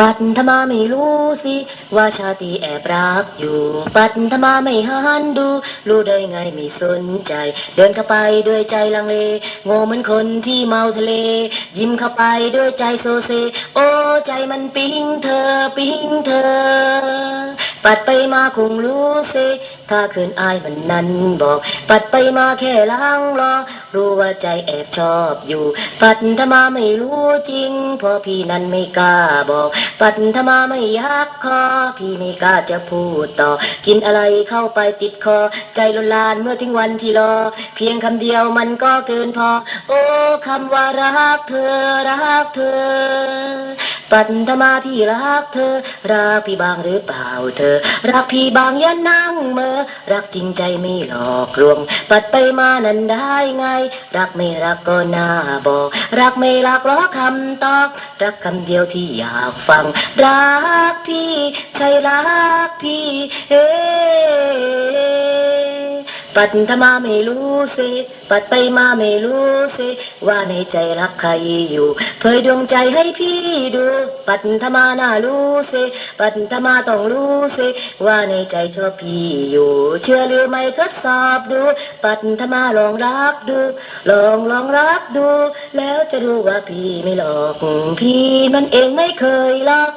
ปัทมาไม่รู้สิว่าชาติแอบรักอยู่ ปัทมาไม่หันดู รู้ได้ไงไม่สนใจ เดินเข้าไปด้วยใจลังเลโง่เหมือนคนที่เมาทะเล ยิ้มเข้าไปด้วยใจโซเซ โอ้ใจมันปิ๊งเธอปิ๊งเธอ ปัดไปมาคงรู้สิถ้าคืนอายมันนั้นบอก ปัดไปมาแค่ล้างรอ รู้ว่าใจแอบชอบอยู่ ปัดถ้ามาไม่รู้จริงเพราะพี่นั้นไม่กล้าบอก ปัดถ้ามาไม่อยากคอ พี่ไม่กล้าจะพูดต่อ กินอะไรเข้าไปติดคอ ใจลนลานเมื่อถึงวันที่รอ เพียงคำเดียวมันก็เกินพอ โอ้คำว่ารักเธอรักเธอ ปัทมาพี่รักเธอ รักพี่บางหรือเปล่าเธอ รักพี่บางอย่านั่งเมอรักจริงใจไม่หลอกลวง ปัดไปมานั้นได้ไง รักไม่รักก็น่าบอก รักไม่รักรอคำตอบรักคำเดียวที่อยากฟัง รักพี่ใช่รักพี่ ปัดทมาไม่รู้สิปัดไปมาไม่รู้สิว่าในใจรักใครอยู่ เผยดวงใจให้พี่ดู ปัดทมาน่ารู้สิปัดทมาต้องรู้สิว่าในใจชอบพี่อยู่ เชื่อหรือไม่ทดสอบดู ปัดทมาลองรักดู ลองลองรักดู แล้วจะรู้ว่าพี่ไม่หลอก พี่มันเองไม่เคยหลอก